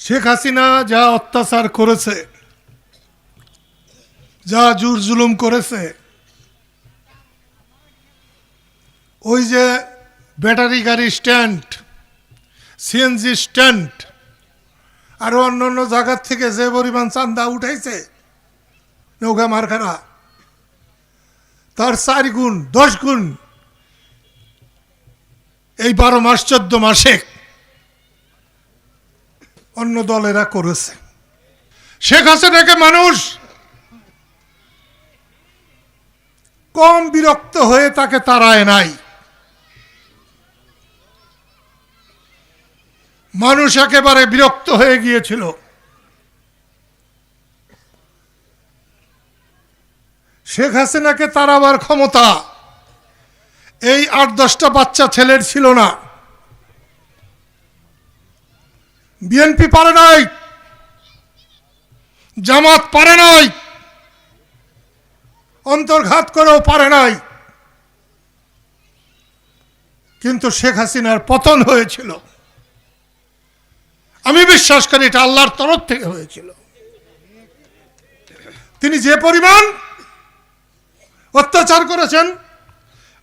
শেখ হাসিনা যা অত্যাচার করেছে, যা জুর জুলুম করেছে, ওই যে ব্যাটারি গাড়ি স্ট্যান্ড, সিএনজি স্ট্যান্ড, আরও অন্য অন্য জায়গার থেকে যে পরিমাণ চান্দা উঠাইছে, নৌকা মারখানা, তার চার গুণ, দশ গুণ, এই বারো মাস, চোদ্দ মাসে অন্য দলেরা করেছে। শেখ হাসিনাকে মানুষ কম বিরক্ত হয়ে তাকে তাড়ায় নাই। মানুষ একেবারে বিরক্ত হয়ে গিয়েছিল। শেখ হাসিনাকে তাড়াবার ক্ষমতা এই আট দশটা বাচ্চা ছেলের ছিল না। বিএনপি পারে নাই, জামাত পারে নাই, অন্তর্ঘাত করেও পারে নাই। কিন্তু শেখ হাসিনার পতন হয়েছিল। আমি বিশ্বাস করি এটা আল্লাহর তরফ থেকে হয়েছিল। তিনি যে পরিমাণ অত্যাচার করেছেন,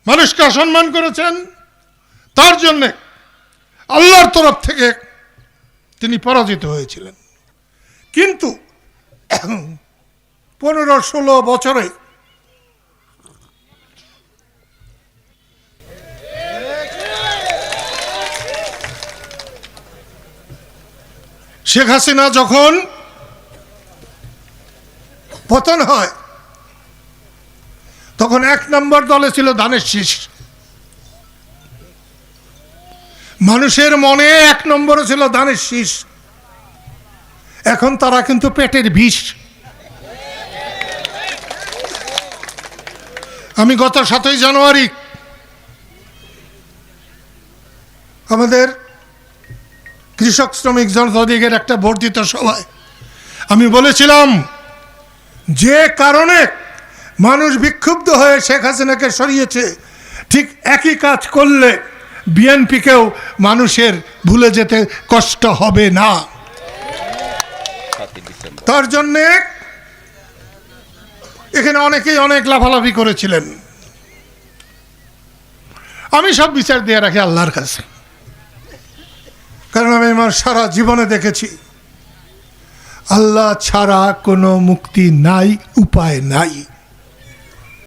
মানুষকে অসম্মান করেছেন, তার জন্যে আল্লাহর তরফ থেকে তিনি পরাজিত হয়েছিলেন। কিন্তু পনেরো ষোলো বছরে শেখ হাসিনা যখন পতন হয়, তখন এক নম্বর দলে ছিল ধানের শীষ মানুষের মনে এক নম্বরে ছিল ধানের শীষ। এখন তারা কিন্তু পেটের বিষ। আমি গত সাতই জানুয়ারি আমাদের কৃষক শ্রমিক জনতাদিগের একটা বর্ধিত সভায় আমি বলেছিলাম, যে কারণে মানুষ বিক্ষুব্ধ হয়ে শেখ হাসিনাকে সরিয়েছে, ঠিক একই কাজ করলে বিএনপিকেও মানুষের ভুলে যেতে কষ্ট হবে না। তার জন্যে এখানে অনেকেই অনেক লাফালাফি করেছিলেন। আমি সব বিচার দিয়ে রাখি আল্লাহর কাছে। কারণ আমি আমার সারা জীবনে দেখেছি আল্লাহ ছাড়া কোনো মুক্তি নাই উপায় নাই।